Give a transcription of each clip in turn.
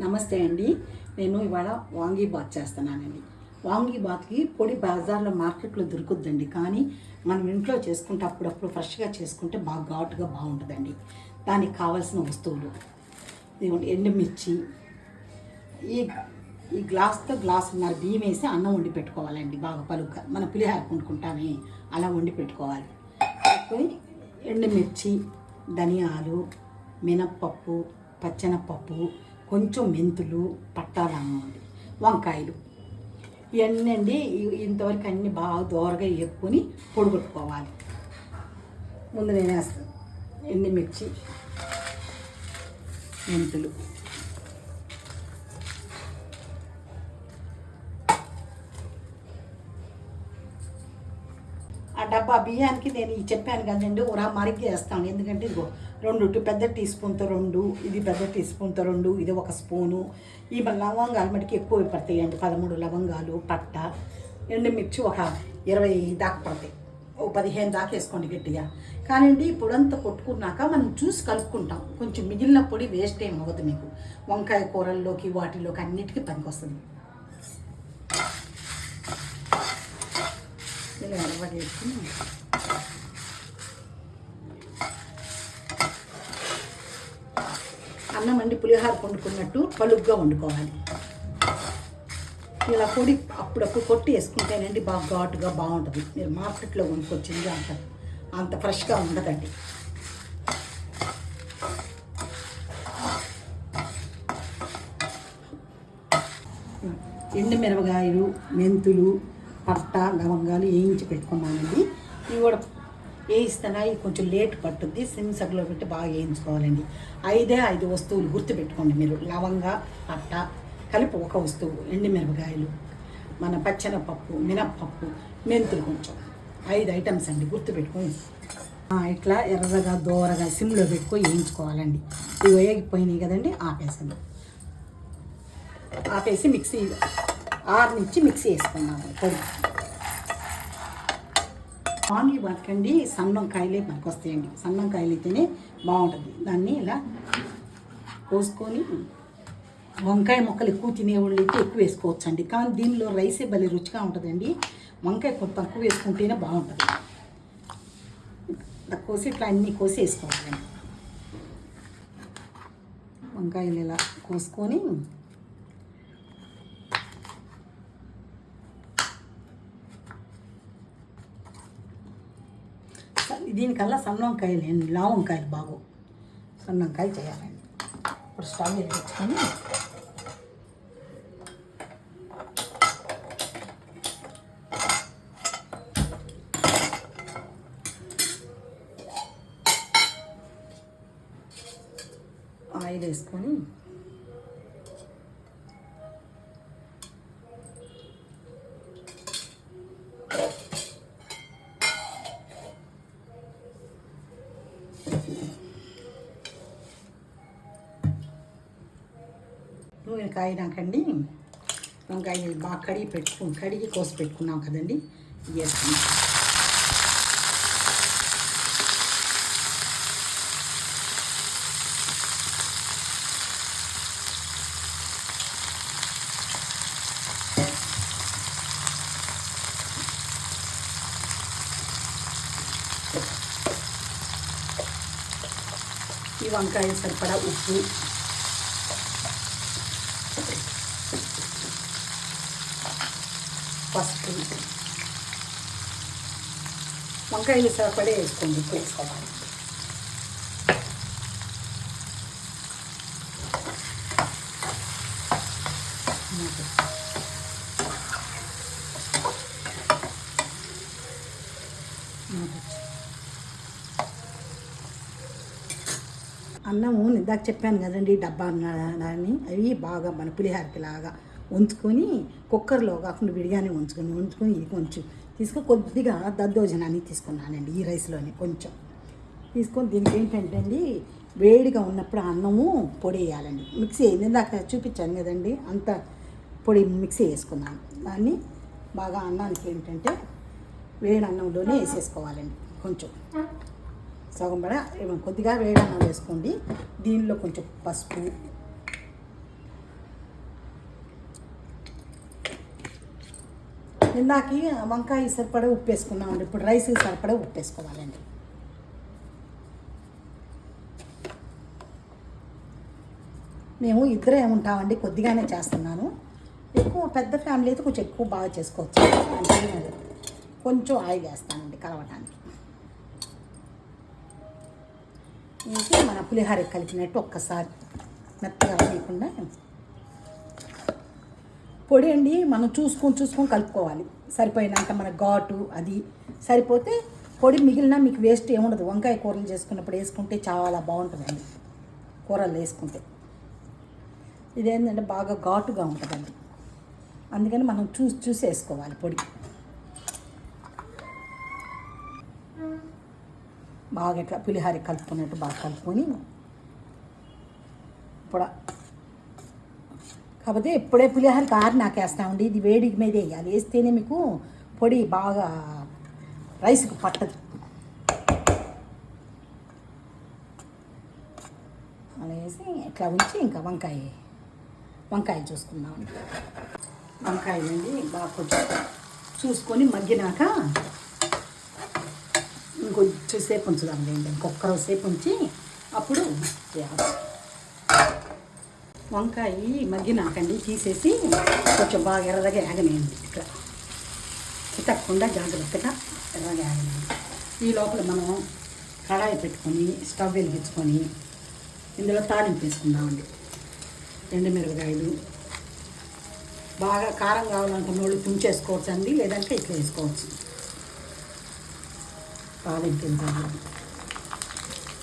నమస్తే అండి. నేను ఇవాళ వాంగీ బాత్ చేస్తున్నానండి. వాంగీ బాత్కి పొడి బజార్లో మార్కెట్లో దొరుకుద్దండి. కానీ మనం ఇంట్లో చేసుకుంటే అప్పుడప్పుడు ఫ్రెష్గా చేసుకుంటే బాగా ఘాటుగా బాగుంటుందండి. దానికి కావాల్సిన వస్తువులు. ఇదిగోండి ఎండుమిర్చి. ఈ ఈ గ్లాస్తో గ్లాసున్నర బియ్యం వేసి అన్నం వండి పెట్టుకోవాలండి. బాగా పలుగ్గా మన పులిహార కొనుక్కుంటామే అలా వండి పెట్టుకోవాలి. పెట్టుకొని ఎండుమిర్చి ధనియాలు మినప్పప్పు పచ్చెనప్పప్పు కొంచెం మెంతులు పట్టాలండి వంకాయలు. ఇవన్నీ అండి ఇంతవరకు అన్ని బాగా దోరగా వేపుకొని పొడిగొట్టుకోవాలి. ముందు నేను వేస్తాను ఎండుమిర్చి మెంతులు. డబ్బా బియ్యానికి నేను ఈ చెప్పాను కదండి ఉరా మరిగి వేస్తాను. ఎందుకంటే ఇదిగో రెండు పెద్ద టీ స్పూన్తో రెండు ఇది పెద్ద టీ స్పూన్తో రెండు ఇది ఒక స్పూను. ఈ లవంగాలు మటుకు ఎక్కువ పడతాయండి పదమూడు లవంగాలు పట్ట ఎండుమిర్చి ఒక ఇరవై దాకా పడతాయి. ఓ పదిహేను దాకా వేసుకోండి గట్టిగా. కానివ్వండి పొడంతా కొట్టుకున్నాక మనం చూసి కలుపుకుంటాం. కొంచెం మిగిలిన పొడి వేస్ట్ ఏం అవ్వదు మీకు. వంకాయ కూరల్లోకి వాటిలోకి అన్నిటికీ పనికొస్తుంది. ఇలా అలవాటు చేసుకుని అన్నం అండి పులిహార వండుకున్నట్టు పలుగ్గా వండుకోవాలి. ఇలా పొడి అప్పుడప్పుడు కొట్టి వేసుకుంటేనండి బాగా ఘాటుగా బాగుంటుంది. మీరు మార్కెట్లో కొనుక్కొచ్చింది అంత అంత ఫ్రెష్గా ఉండదండి. ఎండు మిరపకాయలు మెంతులు పట్ట లవంగాలు వేయించి పెట్టుకున్నానండి. ఇవి కూడా వేయిస్తేనా ఇవి కొంచెం లేట్ పట్టుద్ది సిమ్ సగ్లో పెట్టి బాగా వేయించుకోవాలండి. ఐదే ఐదు వస్తువులు గుర్తుపెట్టుకోండి మీరు. లవంగ పట్ట కలిపి ఒక వస్తువు ఎండు మిరపకాయలు మన పచ్చెనపప్పు మినప్పప్పు మెంతులు కొంచెం. ఐదు ఐటమ్స్ అండి గుర్తుపెట్టుకొని ఇట్లా ఎర్రగా దోరగా సిమ్లో పెట్టుకొని వేయించుకోవాలండి. ఇవి వేగిపోయినాయి కదండి ఆపేసాను ఆపేసి మిక్సీ ఆరు నుంచి మిక్సీ వేసుకున్నాము పొడి. మామూలు పట్టండి సన్నం కాయలే మనకు వస్తాయండి సన్నం కాయలు అయితేనే బాగుంటుంది. దాన్ని ఇలా కోసుకొని వంకాయ ముక్కలు ఎక్కువ తినేవాళ్ళు అయితే ఎక్కువ వేసుకోవచ్చు అండి కానీ దీనిలో రైసే భలే రుచిగా ఉంటుందండి. వంకాయ కొంత తక్కువ వేసుకుంటేనే బాగుంటుంది. కోసి ఇట్లా అన్నీ కోసి వేసుకోవాలండి. వంకాయలు ఇలా కోసుకొని దీనికల్లా సన్న వంకాయలు అండి లావు వంకాయలు బాగు సన్న వంకాయలు చేయాలండి ఇప్పుడు స్టవ్ వెలిగించుకొని ఆయిల్ వేసుకొని కాయినాకండి వంకాయ బాగా కడిగి పెట్టుకు కడిగి కోసి పెట్టుకున్నాం కదండి. ఇవి వేసుకున్నాం ఈ వంకాయ సరిపడా ఉప్పు. పసుపు వంకాయలు సరిపడే వేసుకోండి ఉప్పు వేసుకోవాలి అన్నము ఇందాక చెప్పాను కదండి డబ్బా అని అవి బాగా మన పులిహారకి లాగా. ఉంచుకొని కుక్కర్లో కాకుండా విడిగానే ఉంచుకొని ఉంచుకొని ఇది కొంచెం తీసుకొని కొద్దిగా దద్దోజనాన్ని తీసుకున్నానండి ఈ రైస్లోనే కొంచెం. తీసుకొని దీనికి ఏంటంటే అండి వేడిగా ఉన్నప్పుడు అన్నము పొడి వేయాలండి. మిక్సీ అయింది ఇందాక చూపించాను కదండి అంత పొడి మిక్సీ వేసుకున్నాను. దాన్ని బాగా అన్నానికి ఏంటంటే వేడి అన్నంలోనే వేసేసుకోవాలండి కొంచెం. సగం పడ కొద్దిగా వేడి అన్నం వేసుకోండి. దీనిలో కొంచెం పసుపు ఇందాకి వంకాయ సరిపడే ఉప్పు వేసుకున్నామండి. ఇప్పుడు రైస్ సరిపడే ఉప్పు వేసుకోవాలండి. మేము ఇద్దరే ఉంటామండి కొద్దిగానే చేస్తున్నాను. ఎక్కువ పెద్ద ఫ్యామిలీ అయితే కొంచెం ఎక్కువ బాగా చేసుకోవచ్చు. అంటే కొంచెం ఆయిల్ వేస్తానండి కలవటానికి వేసి మన పులిహార కలిపినట్టు ఒక్కసారి మెత్తగా లేకుండా పొడి అండి మనం చూసుకొని చూసుకొని కలుపుకోవాలి. సరిపోయినంత మన ఘాటు అది సరిపోతే పొడి మిగిలిన మీకు వేస్ట్ ఏముండదు వంకాయ కూరలు చేసుకున్నప్పుడు వేసుకుంటే చాలా బాగుంటుందండి. కూరలు వేసుకుంటే. ఇదేంటంటే బాగా ఘాటుగా ఉంటుందండి. అందుకని మనం చూసి చూసి వేసుకోవాలి పొడి. బాగా ఇట్లా పులిహార కలుపుకున్నట్టు బాగా కలుపుకొని ఇప్పుడు కాకపోతే ఇప్పుడే పులిహోర కారు నాకేస్తామండి. ఇది వేడి మీద వేయాలి. వేస్తేనే మీకు పొడి బాగా రైస్కి పట్టదు. అలా వేసి ఇట్లా ఉంచి ఇంకా వంకాయ వంకాయ చూసుకుందామండి వంకాయలండి బాగా కొంచెం చూసుకొని మగ్గినాక ఇంకొంచెం సేపు ఉంచుదాం లేండి. ఇంకొక సేపు ఉంచి అప్పుడు చేయాలి వంకాయ మగ్గినాకండి తీసేసి కొంచెం బాగా ఎర్రగా ఆగనేయండి ఇక్కడ. తిట్టకుండా జాగ్రత్తగా ఎర్రగా ఆగనేయండి ఈ లోపల మనం కడాయి పెట్టుకొని స్టవ్ వెలిగించుకొని ఇందులో తాలింపు వేసుకుందామండి. ఎండుమిరపకాయలు. బాగా కారం కావాలంటే వాళ్ళు తుంచేసుకోవచ్చు అండి లేదంటే ఇట్లా వేసుకోవచ్చు. తాలింపు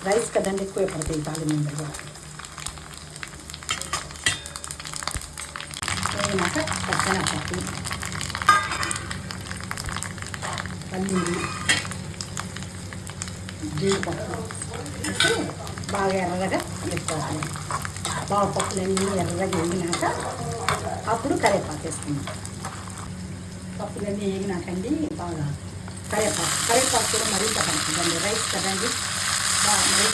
రైస్ కదండి ఎక్కువ పడతాయి తాలింపు కూడా వేగినాక పక్కన పప్పు. పన్నీరు జీడిపప్పు. బాగా ఎర్రగా వేసుకోవాలి. బాగా పప్పులన్నీ ఎర్రగా వేగినాక అప్పుడు కరివేపాకు వేసుకున్నాం పప్పులన్నీ వేగినాకండి బాగా కరివేపాకు. కరివేపాకు కూడా మరింత పడుతుందండి రైస్ కదండి. బాగా మరీ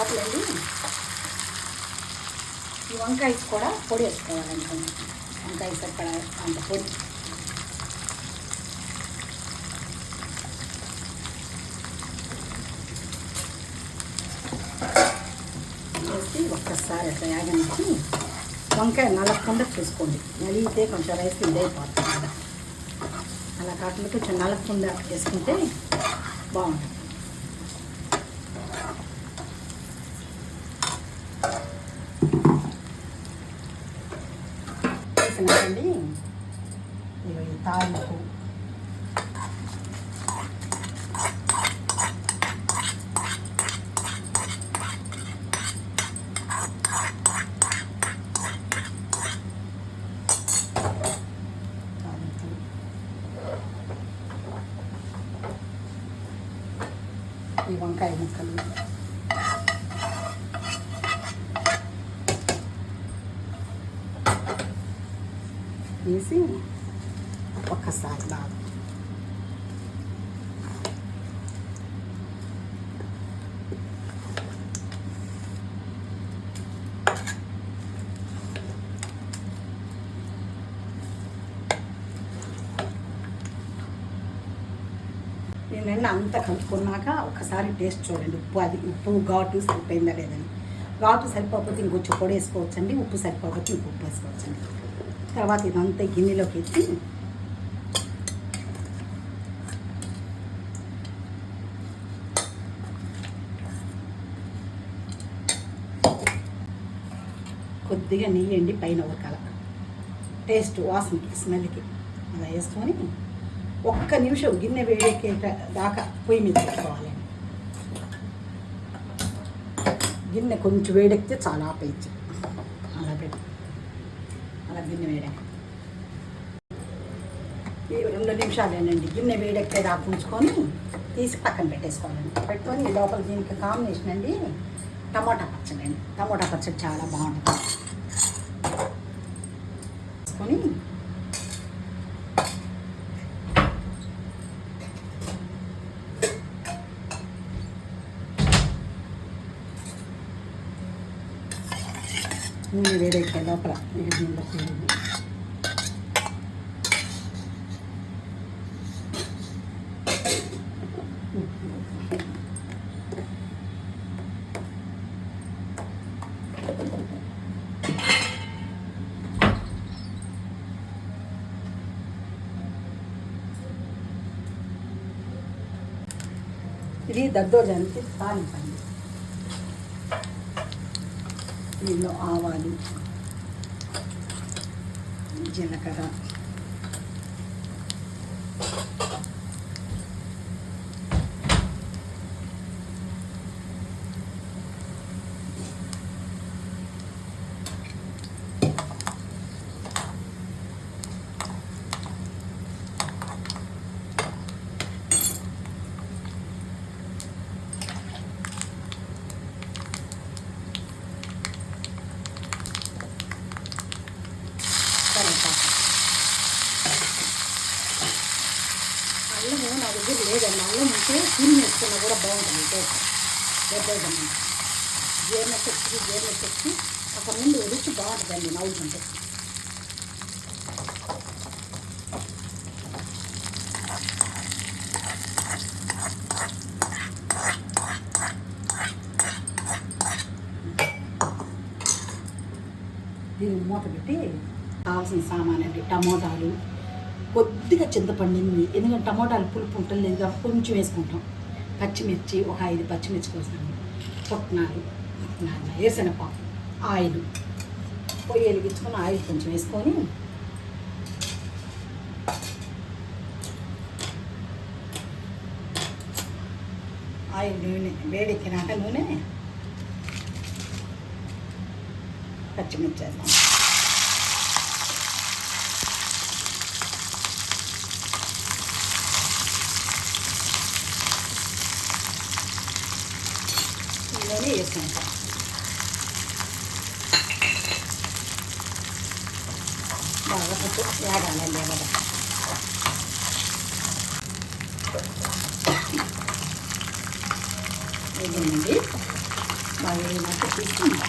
లోపలండి. ఈ వంకాయ కూడా పొడి వేసుకోవాలనుకోండి వంకాయ సరిపడా అంత పొడి. వేసి ఒక్కసారి అట్లా యాగనిచ్చి వంకాయ నలగకుండా చూసుకోండి. నలిగితే కొంచెం రైస్ ఇదైపోతుంది కదా అలా కాకుండా కొంచెం నలగకుండా వేసుకుంటే బాగుంటుంది. వేసినాకండి ఇవి తాలింపు తాలింపు ఈ వంకాయ ముక్కలు వేసి ఒక్కసారి బాగా నేను అంతా కలుపుకున్నాక ఒకసారి టేస్ట్ చూడండి. ఉప్పు అది ఉప్పు ఘాటు సరిపోయిందా లేదని ఘాటు సరిపోకపోతే ఇంకొంచెం పొడి వేసుకోవచ్చండి ఉప్పు సరిపోకపోతే ఇంకొప్పు వేసుకోవచ్చండి. తర్వాత ఇదంతా గిన్నెలోకి ఎత్తి కొద్దిగా నెయ్యి అండి పైన ఉరకాల. టేస్ట్ వాసనకి స్మెల్కి అలా వేసుకొని ఒక్క నిమిషం గిన్నె వేడెక్కే దాకా పొయ్యి మీద పెట్టుకోవాలి. గిన్నె కొంచెం వేడెక్కితే చాలా ఆపేయచ్చు. అలా పెట్టి అలా గిన్నె వేడే ఈ రెండు నిమిషాలేనండి. గిన్నె వేడెక్కే దాకా ఉంచుకొని తీసి పక్కన పెట్టేసుకోవాలండి. పెట్టుకొని లోపల దీనికి కాంబినేషన్ అండి టమాటా పచ్చడి అండి టమాటా పచ్చడి చాలా బాగుంటుంది. వేసుకొని నూనె వేడెక్కే లోపల వేడి నీళ్ళ పెరుగు ఇది దద్దోజానికి తాలింపండి దీనిలో ఆవాలు. జీలకర్ర. బాగుంటుంది టేస్ట్ దద్దోజనం జీర్ణ శక్తికి జీర్ణ శక్తి అక్కడ నుండి రుచి బాగుంటుందండి నవ్వుతుంటే దీన్ని మూత పెట్టి కావాల్సిన సామాన్ అండి టమోటాలు. కొద్దిగా చింతపండు ఎందుకంటే టమోటాలు పులుపు ఉంటుంది లేదు కాబట్టి కొంచెం వేసుకుంటాం. పచ్చిమిర్చి ఒక ఐదు పచ్చిమిర్చి కోసాను. పుట్నాలు పుట్నాలు వేసనపాకు ఆయిల్. పొయ్యి వెలిగించుకొని ఆయిల్ కొంచెం వేసుకొని ఆయిల్ నూనె వేడెక్కినాక నూనె పచ్చిమిర్చి వేద్దాం. ఇందులోనే వేసుకుంటాం బాగా కొంచెం వేగాలండి బాగా వేగండి బాగా వేగినాక తీసుకుందాం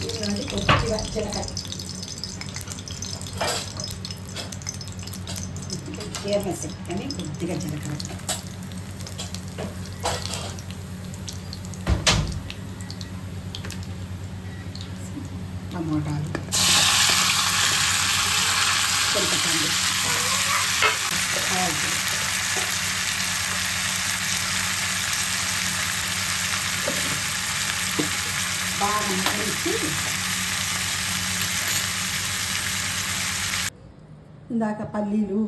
ఇందులోని కొద్దిగా జీలకర్ర జీర్ణ శక్తి అని కొద్దిగా జీలకర్ర. టమోటాలు. బాగా మగ్గించి ఇందాక పల్లీలు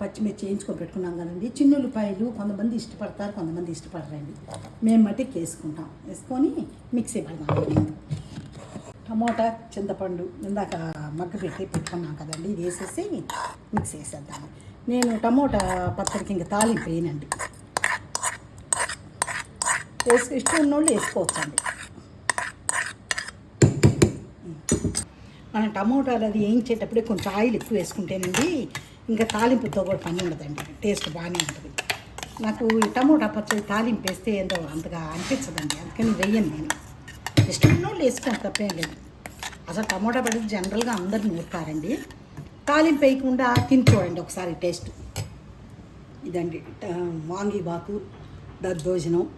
పచ్చిమిర్చి వేయించుకొని పెట్టుకున్నాం కదండి. చిన్నులపాయలు కొంతమంది ఇష్టపడతారు కొంతమంది ఇష్టపడరండి. మేము మట్టికి వేసుకుంటాం వేసుకొని మిక్సీ పడదాం టమోటా చింతపండు ఇందాక మగ్గ పెట్టి పెట్టుకున్నాం కదండి. ఇది వేసేసి మిక్స్ వేసేద్దాము నేను టమోటా పచ్చడికి ఇంకా తాలింపు వేయనండి. వేసి ఇష్టం ఉన్నోళ్ళు వేసుకోవచ్చండి. మనం టమోటాలు అది వేయించేటప్పుడే కొంచెం ఆయిల్ ఎక్కువ వేసుకుంటేనండి ఇంకా తాలింపుతో కూడా పని ఉండదండి. టేస్ట్ బాగానే ఉంటుంది. నాకు ఈ టమోటా పచ్చడి తాలింపు వేస్తే ఏందో అంతగా అనిపించదండి. అందుకని వెయ్యను నేను. ఇష్టం వాళ్ళు వేసుకోండి తప్పేం లేదు. అసలు టమోటా పడితే జనరల్గా అందరు నూరుతారండి. తాలింపు వేయకుండా తిని చూడండి ఒకసారి టేస్ట్. ఇదండి ట- దద్దోజనం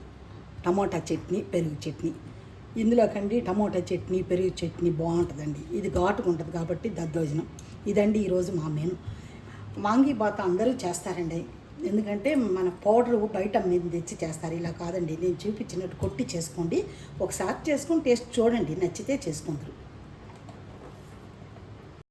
టమోటా చట్నీ పెరుగు చట్నీ. ఇందులోకండి టమోటా చట్నీ పెరుగు చట్నీ బాగుంటుందండి. ఇది ఘాటుగా ఉంటుంది కాబట్టి దద్దోజనం. ఇదండి ఈరోజు మా మెను. వాంగీబాత్ అందరూ చేస్తారండి. ఎందుకంటే మన పౌడర్ బయట మీద తెచ్చి చేస్తారు. ఇలా కాదండి. నేను చూపించినట్టు కొట్టి చేసుకోండి. ఒకసారి చేసుకొని టేస్ట్ చూడండి. నచ్చితే చేసుకుందరు